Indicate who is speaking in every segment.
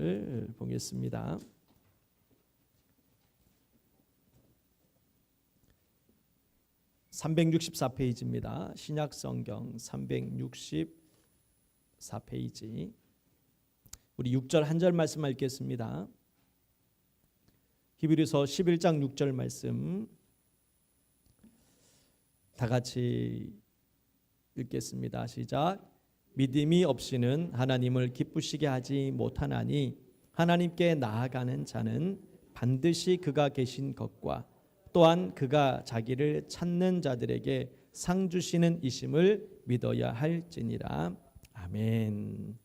Speaker 1: 말씀을 보겠습니다. (364 페이지입니다) 신약 성경 (364 페이지) 우리 6절 한 절 말씀 읽겠습니다. 히브리서 11장 6절 말씀 다 같이 읽겠습니다. 시작. 믿음이 없이는 하나님을 기쁘시게 하지 못하나니 하나님께 나아가는 자는 반드시 그가 계신 것과 또한 그가 자기를 찾는 자들에게 상 주시는 이심을 믿어야 할지니라. 아멘.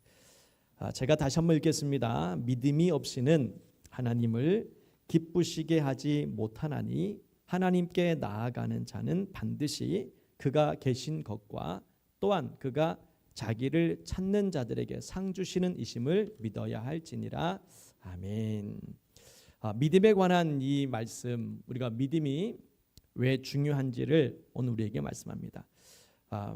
Speaker 1: 아, 제가 다시 한번 읽겠습니다. 믿음이 없이는 하나님을 기쁘시게 하지 못하나니 하나님께 나아가는 자는 반드시 그가 계신 것과 또한 그가 자기를 찾는 자들에게 상 주시는 이심을 믿어야 할지니라. 아멘. 아, 믿음에 관한 이 말씀 우리가 믿음이 왜 중요한지를 오늘 우리에게 말씀합니다. 아,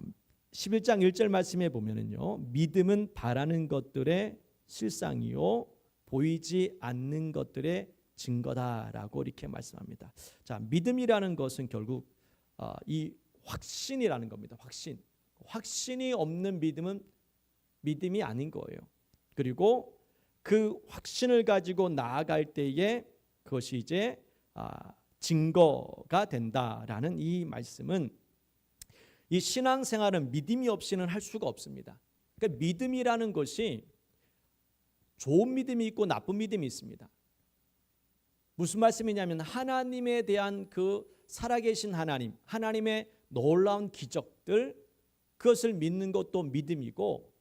Speaker 1: 11장 1절 말씀에 보면은요. 믿음은 바라는 것들의 실상이요 보이지 않는 것들의 증거다라고 이렇게 말씀합니다. 자, 믿음이라는 것은 결국 어, 이 확신이라는 겁니다. 확신. 확신이 없는 믿음은 믿음이 아닌 거예요. 그리고 그 확신을 가지고 나아갈 때에 그것이 이제 아, 증거가 된다라는 이 말씀은 이 신앙생활은 믿음이 없이는 할 수가 없습니다. 그러니까 믿음이라는 것이 좋은 믿음이 있고 나쁜 믿음이 있습니다. 무슨 말씀이냐면 하나님에 대한 그 살아계신 하나님, 하나님의 놀라운 기적들 그것을 믿는 것도 믿음이고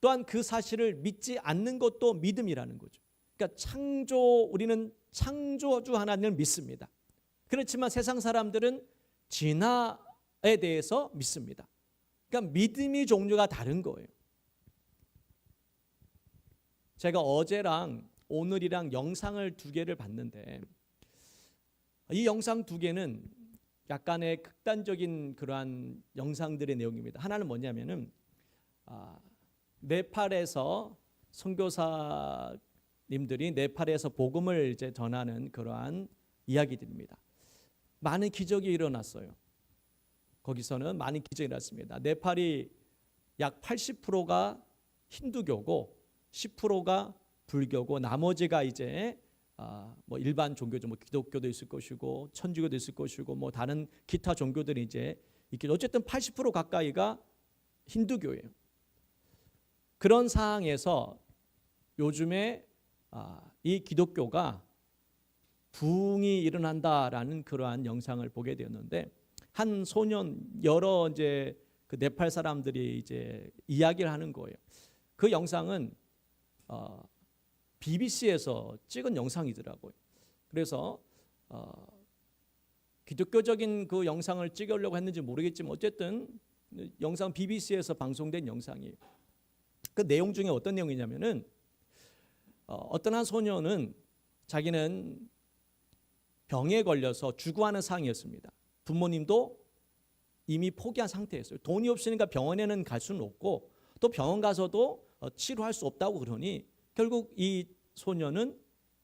Speaker 1: 또한 그 사실을 믿지 않는 것도 믿음이라는 거죠. 그러니까 창조 우리는 창조주 하나님을 믿습니다. 그렇지만 세상 사람들은 진화에 대해서 믿습니다. 그러니까 믿음이 종류가 다른 거예요. 제가 어제랑 오늘이랑 영상을 두 개를 봤는데 이 영상 두 개는 약간의 극단적인 그러한 영상들의 내용입니다. 하나는 뭐냐면은 아, 네팔에서 선교사님들이 네팔에서 복음을 이제 전하는 그러한 이야기들입니다. 많은 기적이 일어났어요. 거기서는 많은 기적이 일어났습니다. 네팔이 약 80%가 힌두교고 10%가 불교고 나머지가 이제 아, 뭐 일반 종교죠. 뭐 기독교도 있을 것이고 천주교도 있을 것이고 뭐 다른 기타 종교들이 이제 있겠 어쨌든 80% 가까이가 힌두교예요. 그런 상황에서 요즘에 아, 이 기독교가 부흥이 일어난다라는 그러한 영상을 보게 되었는데 한 소년 여러 이제 그 네팔 사람들이 이제 이야기를 하는 거예요. 그 영상은 어, BBC에서 찍은 영상이더라고요. 그래서 어, 기독교적인 그 영상을 찍으려고 했는지 모르겠지만 어쨌든 영상 BBC에서 방송된 영상이에요. 그 내용 중에 어떤 내용이냐면은 어, 어떤 한 소녀는 자기는 병에 걸려서 죽어하는 상이었습니다. 부모님도 이미 포기한 상태였어요. 돈이 없으니까 병원에는 갈 수는 없고 또 병원 가서도 어, 치료할 수 없다고 그러니 결국 이 소녀는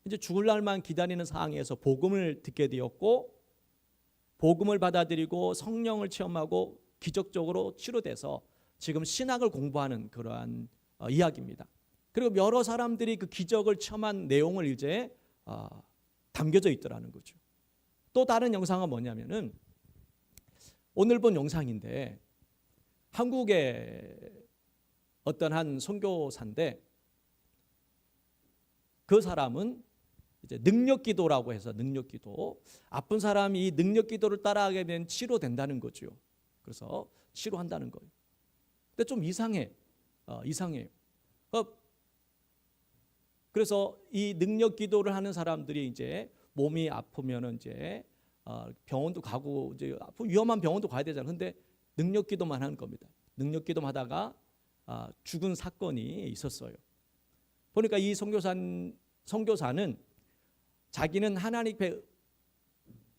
Speaker 1: 이제 죽을 날만 기다리는 상황에서 복음을 듣게 되었고 복음을 받아들이고 성령을 체험하고 기적적으로 치료돼서 지금 신학을 공부하는 그러한 어, 이야기입니다. 그리고 여러 사람들이 그 기적을 체험한 내용을 이제 어, 담겨져 있더라는 거죠. 또 다른 영상은 뭐냐면은 오늘 본 영상인데 한국의 어떤 한 선교사인데 그 사람은 이제 능력 기도라고 해서 능력 기도. 아픈 사람이 이 능력 기도를 따라하게 되면 치료된다는 거죠. 그래서 치료한다는 거예요. 근데 좀 이상해. 어, 이상해요. 어, 그래서 이 능력 기도를 하는 사람들이 이제 몸이 아프면은 이제 어, 병원도 가고 이제 위험한 병원도 가야 되잖아요. 근데 능력 기도만 하는 겁니다. 능력 기도만 하다가 아, 죽은 사건이 있었어요. 보니까 이 선교사 선교사는 자기는 하나님 앞에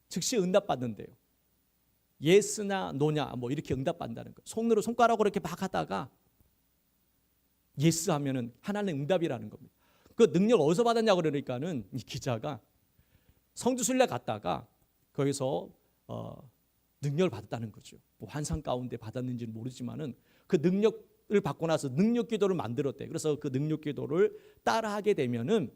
Speaker 1: 즉시 응답받는데요. 예스나 노냐 뭐 이렇게 응답받는다는 거. 손으로 손가락으로 이렇게 막 하다가 예스 하면은 하나님 응답이라는 겁니다. 그 능력 어디서 받았냐 그러니까는 이 기자가 성주순례 갔다가 거기서 어, 능력을 받았다는 거죠. 뭐 환상 가운데 받았는지는 모르지만은 그 능력 을 받고 나서 능력 기도를 만들었대. 그래서 그 능력 기도를 따라하게 되면은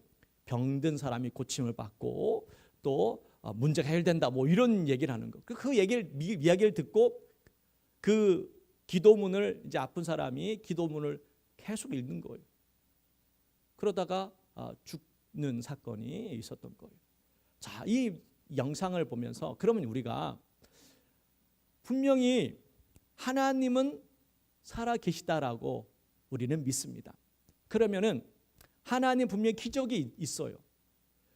Speaker 1: 병든 사람이 고침을 받고 또 어, 문제가 해결된다. 뭐 이런 얘기를 하는 거. 그- 그 얘기를 미- 이야기를 듣고 그 기도문을 이제 아픈 사람이 기도문을 계속 읽는 거예요. 그러다가 아, 죽는 사건이 있었던 거예요. 자, 이 영상을 보면서 그러면 우리가 분명히 하나님은 살아 계시다라고 우리는 믿습니다. 그러면은 하나님 분명히 기적이 있어요.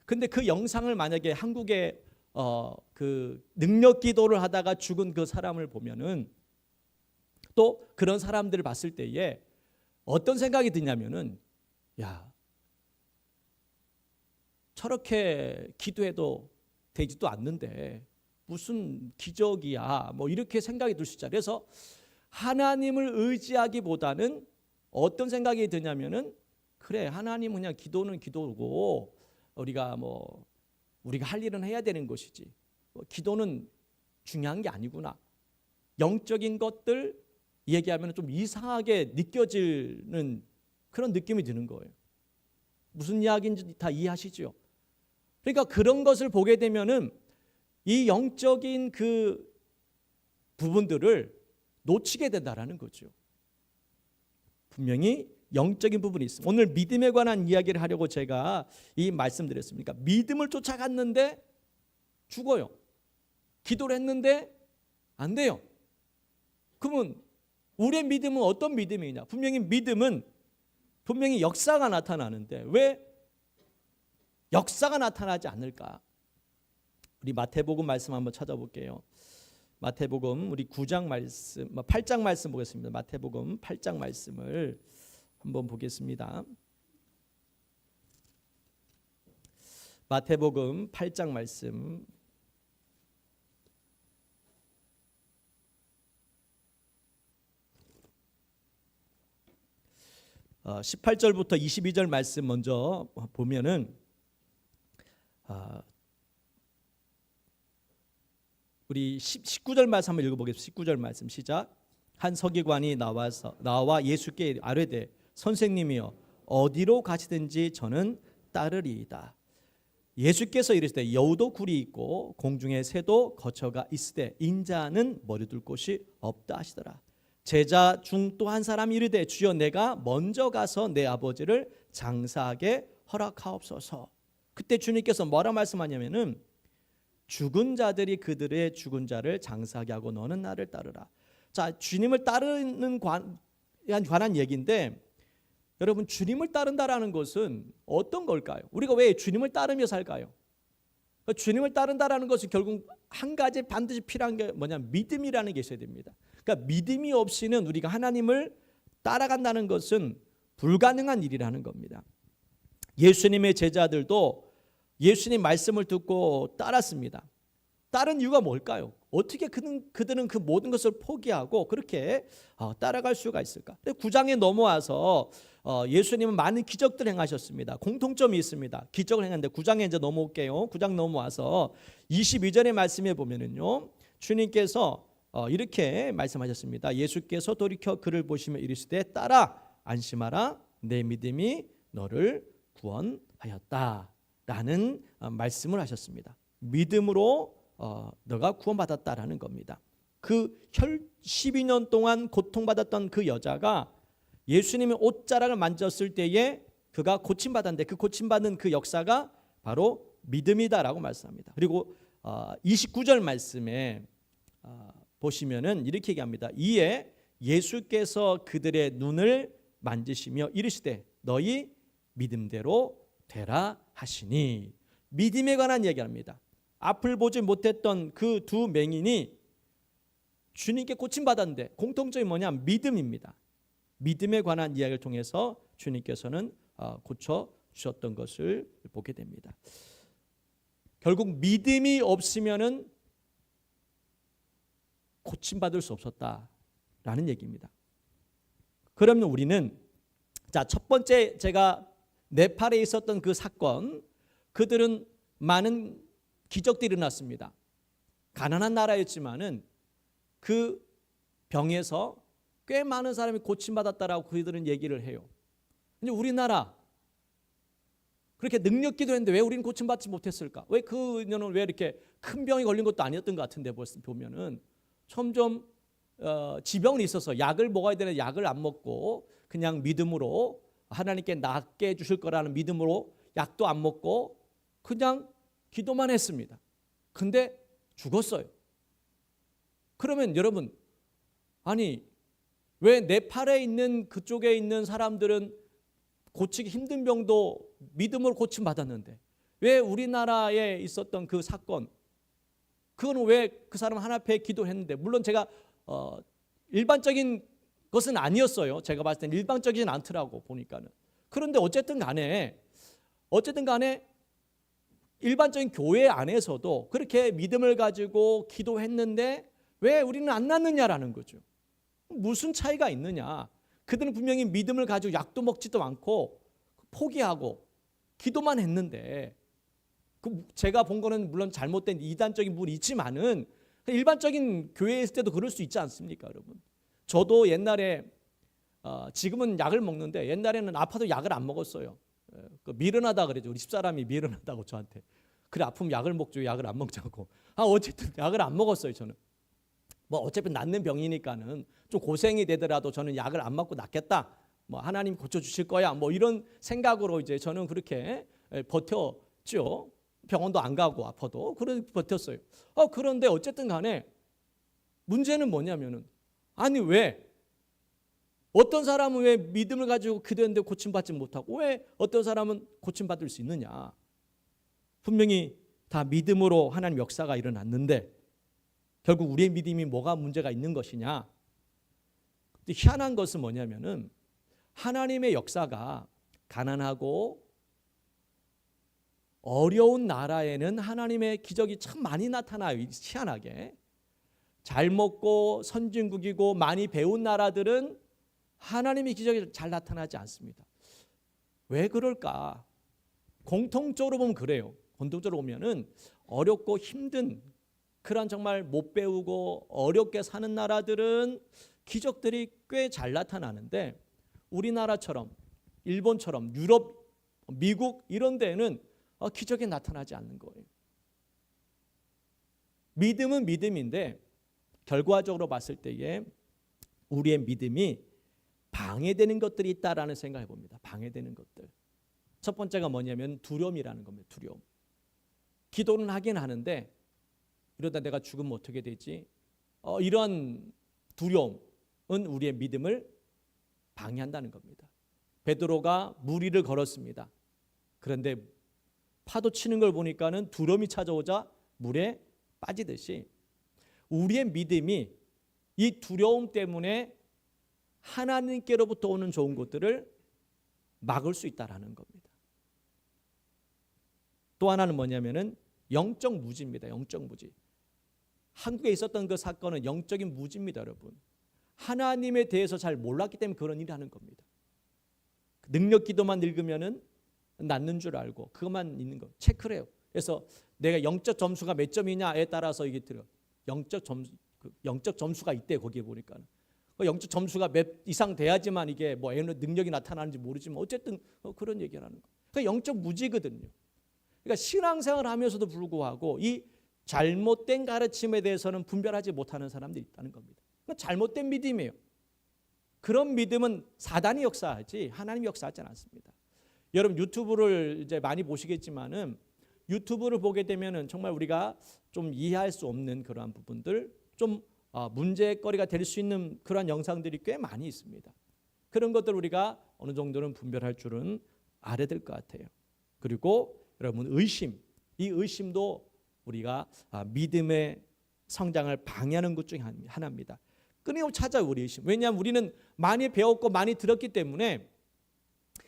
Speaker 1: 근데 그 영상을 만약에 한국에 어, 그 능력 기도를 하다가 죽은 그 사람을 보면은 또 그런 사람들을 봤을 때에 어떤 생각이 드냐면은 야 저렇게 기도해도 되지도 않는데 무슨 기적이야 뭐 이렇게 생각이 들 수 있잖아요. 그래서 하나님을 의지하기보다는 어떤 생각이 드냐면은 그래 하나님 그냥 기도는 기도고 우리가 뭐 우리가 할 일은 해야 되는 것이지 뭐 기도는 중요한 게 아니구나 영적인 것들 얘기하면 좀 이상하게 느껴지는 그런 느낌이 드는 거예요. 무슨 이야기인지 다 이해하시죠? 그러니까 그런 것을 보게 되면은 이 영적인 그 부분들을 놓치게 된다라는 거죠. 분명히 영적인 부분이 있습니다. 오늘 믿음에 관한 이야기를 하려고 제가 이 말씀드렸습니까? 믿음을 쫓아갔는데 죽어요. 기도를 했는데 안 돼요. 그러면 우리의 믿음은 어떤 믿음이냐? 분명히 믿음은 분명히 역사가 나타나는데 왜 역사가 나타나지 않을까? 우리 마태복음 말씀 한번 찾아볼게요. 마태복음 우리 9장 말씀, 8장 말씀 보겠습니다. 마태복음 8장 말씀을 한번 보겠습니다. 마태복음 8장 말씀 어, 18절부터 22절 말씀 먼저 보면은 아, 우리 19절 말씀 한번 읽어보겠습니다. 19절 말씀 시작. 한 서기관이 나와서 나와 예수께 아뢰되 선생님이여 어디로 가시든지 저는 따르리이다. 예수께서 이르시되 여우도 굴이 있고 공중에 새도 거처가 있으되 인자는 머리둘 곳이 없다 하시더라. 제자 중 또 한 사람이 이르되 주여 내가 먼저 가서 내 아버지를 장사하게 허락하옵소서. 그때 주님께서 뭐라 말씀하냐면은 죽은 자들이 그들의 죽은 자를 장사하게 하고 너는 나를 따르라. 자, 주님을 따르는 관, 관한 얘기인데 여러분 주님을 따른다라는 것은 어떤 걸까요? 우리가 왜 주님을 따르며 살까요? 주님을 따른다라는 것은 결국 한 가지 반드시 필요한 게 뭐냐 믿음이라는 게 있어야 됩니다. 그러니까 믿음이 없이는 우리가 하나님을 따라간다는 것은 불가능한 일이라는 겁니다. 예수님의 제자들도 예수님 말씀을 듣고 따랐습니다. 따른 이유가 뭘까요? 어떻게 그는, 그들은 그 모든 것을 포기하고 그렇게 어, 따라갈 수가 있을까? 9장에 넘어와서 어, 예수님은 많은 기적들 행하셨습니다. 공통점이 있습니다. 기적을 행했는데 9장에 이제 넘어올게요. 9장 넘어와서 22절의 말씀에 보면은요. 주님께서 어, 이렇게 말씀하셨습니다. 예수께서 돌이켜 그를 보시며 이르시되 따라 안심하라 내 믿음이 너를 구원하였다 라는 어, 말씀을 하셨습니다. 믿음으로 어, 너가 구원받았다라는 겁니다. 그혈 12년 동안 고통받았던 그 여자가 예수님의 옷자락을 만졌을 때에 그가 고침받았는데 그 고침받은 그 역사가 바로 믿음이다라고 말씀합니다. 그리고 어, 29절 말씀에 어, 보시면은 이렇게 얘기합니다. 이에 예수께서 그들의 눈을 만지시며 이르시되 너희 믿음대로 되라 하시니 믿음에 관한 얘기합니다. 앞을 보지 못했던 그 두 맹인이 주님께 고침 받았는데 공통점이 뭐냐 믿음입니다. 믿음에 관한 이야기를 통해서 주님께서는 어, 고쳐 주셨던 것을 보게 됩니다. 결국 믿음이 없으면은 고침 받을 수 없었다라는 얘기입니다. 그러면 우리는 자 첫 번째 제가 네팔에 있었던 그 사건, 그들은 많은 기적들이 일어났습니다. 가난한 나라였지만은 그 병에서 꽤 많은 사람이 고침받았다라고 그들은 얘기를 해요. 근데 우리나라 그렇게 능력 기도했는데 왜 우리는 고침받지 못했을까? 왜 그녀는 왜 이렇게 큰 병이 걸린 것도 아니었던 것 같은데 보면은 점점 어, 지병은 있어서 약을 먹어야 되는 약을 안 먹고 그냥 믿음으로 하나님께 낫게 해주실 거라는 믿음으로 약도 안 먹고 그냥 기도만 했습니다. 근데 죽었어요. 그러면 여러분 아니 왜 네팔에 있는 그쪽에 있는 사람들은 고치기 힘든 병도 믿음으로 고침 받았는데 왜 우리나라에 있었던 그 사건 그거는 왜그 사람 하나 앞에 기도했는데 물론 제가 어 일반적인 것은 아니었어요. 제가 봤을 때는 일반적이진 않더라고 보니까는. 그런데 어쨌든 간에 어쨌든 간에 일반적인 교회 안에서도 그렇게 믿음을 가지고 기도했는데 왜 우리는 안 낫느냐라는 거죠. 무슨 차이가 있느냐? 그들은 분명히 믿음을 가지고 약도 먹지도 않고 포기하고 기도만 했는데 그 제가 본 거는 물론 잘못된 이단적인 부분이 있지만은 일반적인 교회에 있을 때도 그럴 수 있지 않습니까, 여러분? 저도 옛날에 어, 지금은 약을 먹는데 옛날에는 아파도 약을 안 먹었어요. 예, 그 미련하다 그러죠. 우리 집사람이 미련하다고 저한테. 그래 아프면 약을 먹죠. 약을 안 먹자고. 아 어쨌든 약을 안 먹었어요. 저는. 뭐 어차피 낫는 병이니까는 좀 고생이 되더라도 저는 약을 안 맞고 낫겠다. 뭐 하나님 고쳐 주실 거야. 뭐 이런 생각으로 이제 저는 그렇게 예, 버텼죠. 병원도 안 가고 아파도 그래 버텼어요. 어 그런데 어쨌든 간에 문제는 뭐냐면은 아니 왜 어떤 사람은 왜 믿음을 가지고 기도했는데 고침받지 못하고 왜 어떤 사람은 고침받을 수 있느냐? 분명히 다 믿음으로 하나님 역사가 일어났는데 결국 우리의 믿음이 뭐가 문제가 있는 것이냐? 희한한 것은 뭐냐면은 하나님의 역사가 가난하고 어려운 나라에는 하나님의 기적이 참 많이 나타나요. 희한하게. 잘 먹고 선진국이고 많이 배운 나라들은 하나님의 기적이 잘 나타나지 않습니다. 왜 그럴까? 공통적으로 보면 그래요. 공통적으로 보면은 어렵고 힘든 그런 정말 못 배우고 어렵게 사는 나라들은 기적들이 꽤 잘 나타나는데 우리나라처럼 일본처럼 유럽, 미국 이런 데는 어, 기적이 나타나지 않는 거예요. 믿음은 믿음인데 결과적으로 봤을 때에 우리의 믿음이 방해되는 것들이 있다라는 생각을 해봅니다. 방해되는 것들. 첫 번째가 뭐냐면 두려움이라는 겁니다. 두려움. 기도는 하긴 하는데 이러다 내가 죽으면 어떻게 되지? 어, 이런 두려움은 우리의 믿음을 방해한다는 겁니다. 베드로가 무리를 걸었습니다. 그런데 파도 치는 걸 보니까는 두려움이 찾아오자 물에 빠지듯이 우리의 믿음이 이 두려움 때문에 하나님께로부터 오는 좋은 것들을 막을 수 있다라는 겁니다. 또 하나는 뭐냐면은 영적 무지입니다. 영적 무지. 한국에 있었던 그 사건은 영적인 무지입니다, 여러분. 하나님에 대해서 잘 몰랐기 때문에 그런 일을 하는 겁니다. 능력 기도만 읽으면은 낫는 줄 알고 그것만 있는 거 체크를 해요. 그래서 내가 영적 점수가 몇 점이냐에 따라서 이게 들어. 영적 점수 그 영적 점수가 있대 거기에 보니까는. 그 영적 점수가 몇 이상 돼야지만 이게 뭐 능력이 나타나는지 모르지만 어쨌든 그런 얘기를 하는 거. 그 영적 무지거든요. 그러니까 신앙생활을 하면서도 불구하고 이 잘못된 가르침에 대해서는 분별하지 못하는 사람들이 있다는 겁니다. 그러니까 잘못된 믿음이에요. 그런 믿음은 사단이 역사하지 하나님이 역사하지 않습니다. 여러분 유튜브를 이제 많이 보시겠지만은 유튜브를 보게 되면은 정말 우리가 좀 이해할 수 없는 그러한 부분들 좀 어, 문제거리가 될 수 있는 그러한 영상들이 꽤 많이 있습니다. 그런 것들 우리가 어느 정도는 분별할 줄은 알아야 될 것 같아요. 그리고 여러분 의심, 이 의심도 우리가 아, 믿음의 성장을 방해하는 것 중에 하나입니다. 끊임없이 찾아요 우리 의심. 왜냐하면 우리는 많이 배웠고 많이 들었기 때문에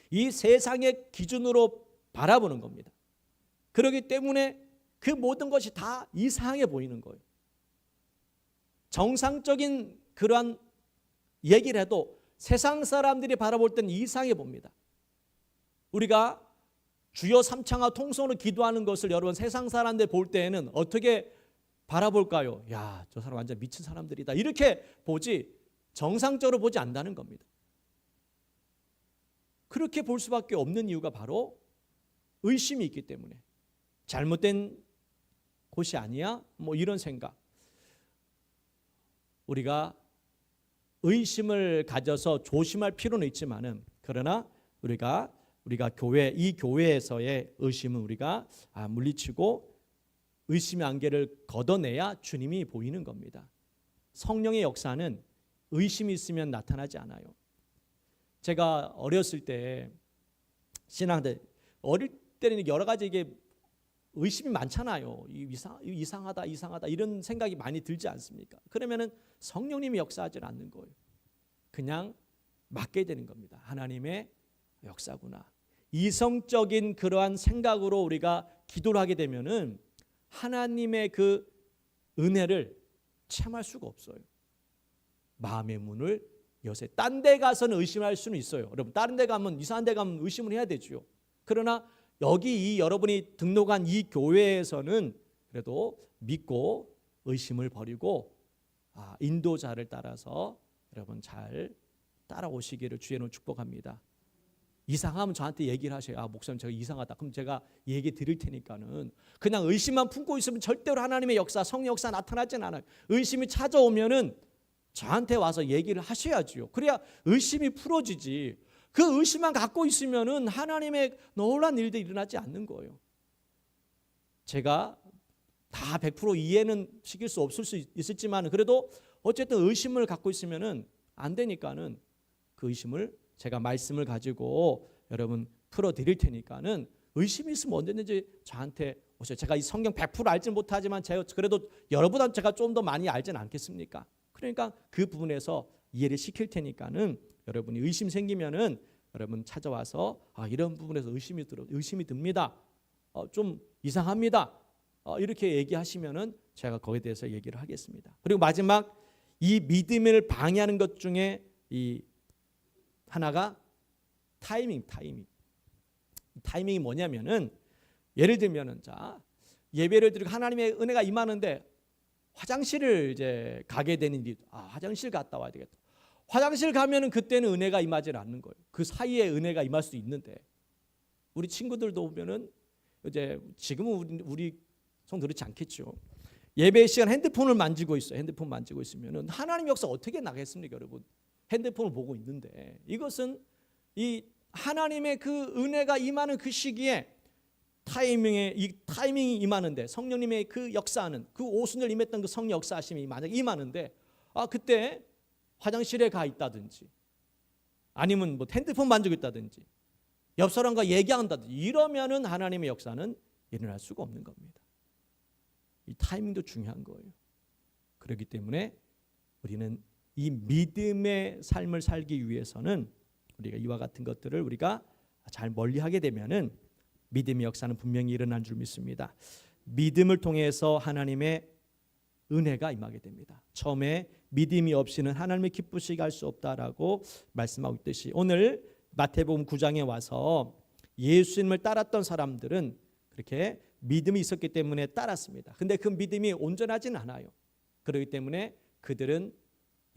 Speaker 1: 이 세상의 기준으로 바라보는 겁니다. 그렇기 때문에 그 모든 것이 다 이상해 보이는 거예요. 정상적인 그러한 얘기를 해도 세상 사람들이 바라볼 때는 이상해 봅니다. 우리가 주여 삼창하 통성으로 기도하는 것을 여러분 세상 사람들 볼 때에는 어떻게 바라볼까요? 야, 저 사람 완전 미친 사람들이다. 이렇게 보지 정상적으로 보지 않는다는 겁니다. 그렇게 볼 수밖에 없는 이유가 바로 의심이 있기 때문에 잘못된 곳이 아니야? 뭐 이런 생각. 우리가 의심을 가져서 조심할 필요는 있지만은 그러나 우리가 우리가 교회 이 교회에서의 의심은 우리가 아, 물리치고 의심의 안개를 걷어내야 주님이 보이는 겁니다. 성령의 역사는 의심이 있으면 나타나지 않아요. 제가 어렸을 때 신앙대 어릴 때는 여러 가지 이게 의심이 많잖아요. 이 이상 이상하다 이상하다 이런 생각이 많이 들지 않습니까? 그러면은 성령님이 역사하지 않는 거예요. 그냥 맡게 되는 겁니다. 하나님의 역사구나. 이성적인 그러한 생각으로 우리가 기도를 하게 되면은 하나님의 그 은혜를 체험할 수가 없어요. 마음의 문을 여세. 딴데 가서는 의심할 수는 있어요. 여러분 다른 데 가면 이상한 데 가면 의심을 해야 되죠. 그러나 여기 이 여러분이 등록한 이 교회에서는 그래도 믿고 의심을 버리고 아, 인도자를 따라서 여러분 잘 따라오시기를 주의로 축복합니다. 이상하면 저한테 얘기를 하셔요. 아, 목사님 제가 이상하다. 그럼 제가 얘기 드릴 테니까는 그냥 의심만 품고 있으면 절대로 하나님의 역사, 성령 역사 나타나진 않아요. 의심이 찾아오면은 저한테 와서 얘기를 하셔야지요. 그래야 의심이 풀어지지. 그 의심만 갖고 있으면은 하나님의 놀란 일들이 일어나지 않는 거예요. 제가 다 100% 이해는 시킬 수 없을 수 있을지만 그래도 어쨌든 의심을 갖고 있으면은 안 되니까는 그 의심을 제가 말씀을 가지고 여러분 풀어 드릴 테니까는 의심이 있으면 언제든지 저한테 오세요. 제가 이 성경 100% 알지 못하지만 제가 그래도 여러분한테 제가 좀 더 많이 알지는 않겠습니까? 그러니까 그 부분에서 이해를 시킬 테니까는 여러분이 의심 생기면은 여러분 찾아와서 아 이런 부분에서 의심이 들어 의심이 듭니다. 어, 좀 이상합니다. 어, 이렇게 얘기하시면은 제가 거기에 대해서 얘기를 하겠습니다. 그리고 마지막 이 믿음을 방해하는 것 중에 이 하나가 타이밍, 타이밍. 타이밍이 뭐냐면은 예를 들면은 자 예배를 드리고 하나님의 은혜가 임하는데 화장실을 이제 가게 되는 일이 아 화장실 갔다 와야 되겠다. 화장실 가면은 그때는 은혜가 임하지 않는 거예요. 그 사이에 은혜가 임할 수 있는데 우리 친구들도 보면은 이제 지금은 우리, 우리 성 그렇지 않겠죠. 예배 시간 핸드폰을 만지고 있어요. 핸드폰 만지고 있으면은 하나님 역사 어떻게 나겠습니까, 여러분? 핸드폰을 보고 있는데 이것은 이 하나님의 그 은혜가 임하는 그 시기에 타이밍에 이 타이밍이 임하는데 성령님의 그 역사하는 그 오순절 임했던 그 성령 역사하심이 만약 임하는데 아 그때 화장실에 가 있다든지 아니면 뭐 핸드폰 만지고 있다든지 옆 사람과 얘기한다든지 이러면은 하나님의 역사는 일어날 수가 없는 겁니다. 이 타이밍도 중요한 거예요. 그렇기 때문에 우리는 이 믿음의 삶을 살기 위해서는 우리가 이와 같은 것들을 우리가 잘 멀리하게 되면은 믿음의 역사는 분명히 일어날 줄 믿습니다. 믿음을 통해서 하나님의 은혜가 임하게 됩니다. 처음에 믿음이 없이는 하나님을 기쁘시게 할 수 없다라고 말씀하고 있듯이 오늘 마태복음 9장에 와서 예수님을 따랐던 사람들은 그렇게 믿음이 있었기 때문에 따랐습니다. 근데 그 믿음이 온전하진 않아요. 그렇기 때문에 그들은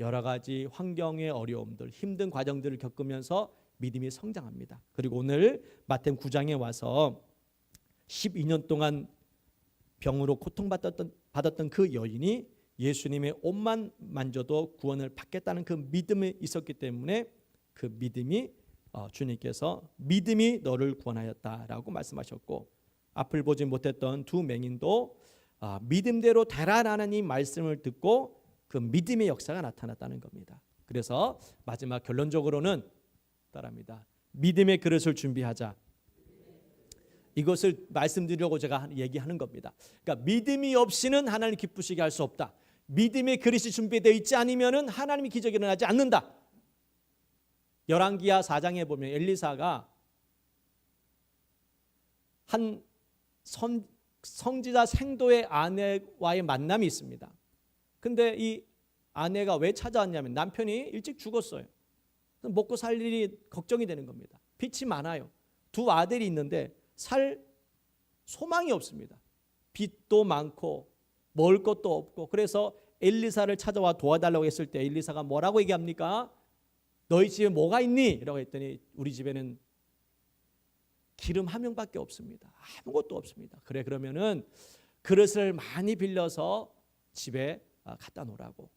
Speaker 1: 여러 가지 환경의 어려움들, 힘든 과정들을 겪으면서 믿음이 성장합니다. 그리고 오늘 마태복음 9장에 와서 12년 동안 병으로 고통받았던 받았던 그 여인이 예수님의 옷만 만져도 구원을 받겠다는 그 믿음이 있었기 때문에 그 믿음이 어, 주님께서 믿음이 너를 구원하였다라고 말씀하셨고 앞을 보지 못했던 두 맹인도 아, 믿음대로 되라라는 이 말씀을 듣고 그 믿음의 역사가 나타났다는 겁니다. 그래서 마지막 결론적으로는 따라합니다. 믿음의 그릇을 준비하자. 이것을 말씀드리려고 제가 얘기하는 겁니다. 그러니까 믿음이 없이는 하나님 기쁘시게 할 수 없다. 믿음의 그릇이 준비되어 있지 않으면은 하나님의 기적이 일어나지 않는다. 열왕기하 4장에 보면 엘리사가 한 선, 성지자 생도의 아내와의 만남이 있습니다. 근데 이 아내가 왜 찾아왔냐면 남편이 일찍 죽었어요. 먹고 살 일이 걱정이 되는 겁니다. 빚이 많아요. 두 아들이 있는데 살 소망이 없습니다. 빚도 많고 먹을 것도 없고 그래서 엘리사를 찾아와 도와달라고 했을 때 엘리사가 뭐라고 얘기합니까? 너희 집에 뭐가 있니? 라고 했더니 우리 집에는 기름 한 명밖에 없습니다. 아무것도 없습니다. 그래 그러면은 그릇을 많이 빌려서 집에 아, 갖다 놓으라고.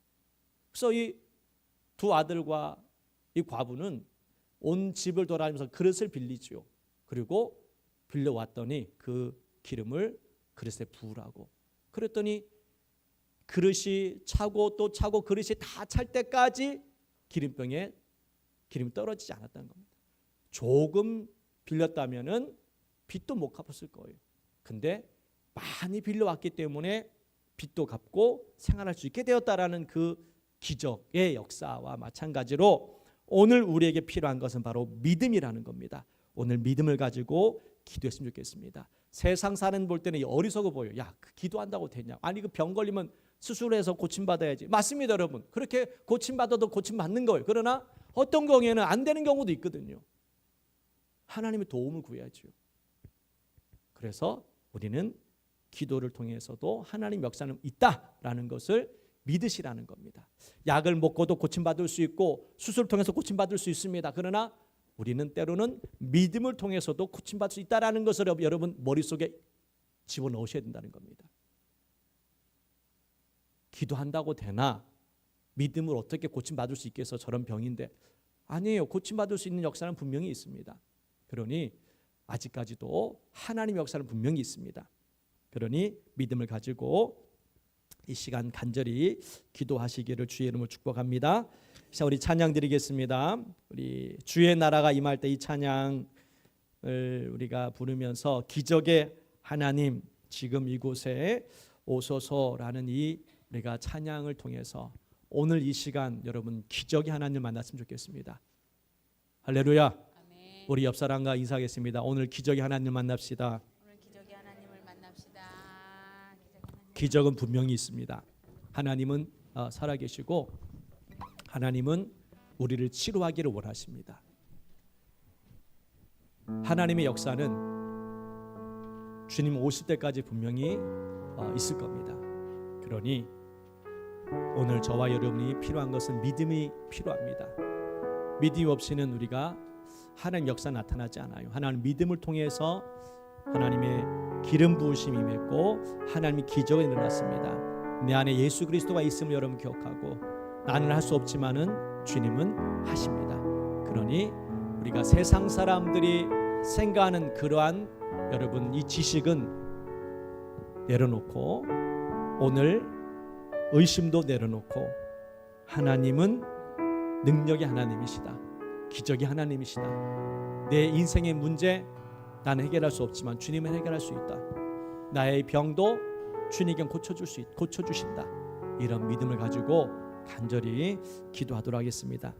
Speaker 1: 그래서 이 두 아들과 이 과부는 온 집을 돌아다니면서 그릇을 빌리지요. 그리고 빌려왔더니 그 기름을 그릇에 부으라고. 그랬더니 그릇이 차고 또 차고 그릇이 다 찰 때까지 기름병에 기름이 떨어지지 않았다는 겁니다. 조금 빌렸다면은 빚도 못 갚았을 거예요. 근데 많이 빌려왔기 때문에 빚도 갚고 생활할 수 있게 되었다라는 그 기적의 역사와 마찬가지로 오늘 우리에게 필요한 것은 바로 믿음이라는 겁니다. 오늘 믿음을 가지고 기도했으면 좋겠습니다. 세상 사는 볼 때는 어리석어 보여. 야, 그 기도한다고 되냐? 아니 그 병 걸리면 수술해서 고침 받아야지. 맞습니다, 여러분. 그렇게 고침 받아도 고침 받는 거예요. 그러나 어떤 경우에는 안 되는 경우도 있거든요. 하나님의 도움을 구해야죠. 그래서 우리는 기도를 통해서도 하나님 역사는 있다라는 것을 믿으시라는 겁니다. 약을 먹고도 고침 받을 수 있고 수술을 통해서 고침 받을 수 있습니다. 그러나 우리는 때로는 믿음을 통해서도 고침받을 수 있다라는 것을 여러분 머릿속에 집어넣으셔야 된다는 겁니다. 기도한다고 되나 믿음을 어떻게 고침받을 수 있겠어 저런 병인데 아니에요. 고침받을 수 있는 역사는 분명히 있습니다. 그러니 아직까지도 하나님 역사는 분명히 있습니다. 그러니 믿음을 가지고 이 시간 간절히 기도하시기를 주의 이름으로 축복합니다. 자, 우리 찬양 드리겠습니다. 우리 주의 나라가 임할 때 이 찬양을 우리가 부르면서 기적의 하나님 지금 이곳에 오소서라는 이 우리가 찬양을 통해서 오늘 이 시간 여러분 기적의 하나님 만났으면 좋겠습니다. 할렐루야.
Speaker 2: 아멘.
Speaker 1: 우리 옆 사람과 인사하겠습니다. 오늘 기적의 하나님 만납시다.
Speaker 2: 오늘 기적의 하나님을 만납시다. 하나님.
Speaker 1: 기적 은 분명히 있습니다. 하나님은 어, 살아계시고 하나님은 우리를 치료하기를 원하십니다. 하나님의 역사는 주님 오실 때까지 분명히 어, 있을 겁니다. 그러니 오늘 저와 여러분이 필요한 것은 믿음이 필요합니다. 믿음 없이는 우리가 하나님 역사 나타나지 않아요. 하나님 믿음을 통해서 하나님의 기름 부으심이 임했고 하나님의 기적이 일어났습니다. 내 안에 예수 그리스도가 있음을 여러분 기억하고 나는 할 수 없지만은 주님은 하십니다. 그러니 우리가 세상 사람들이 생각하는 그러한 여러분 이 지식은 내려놓고 오늘 의심도 내려놓고 하나님은 능력의 하나님이시다. 기적의 하나님이시다. 내 인생의 문제 나는 해결할 수 없지만 주님은 해결할 수 있다. 나의 병도 주님께 고쳐줄 수 있, 고쳐주신다. 이런 믿음을 가지고 간절히 기도하도록 하겠습니다.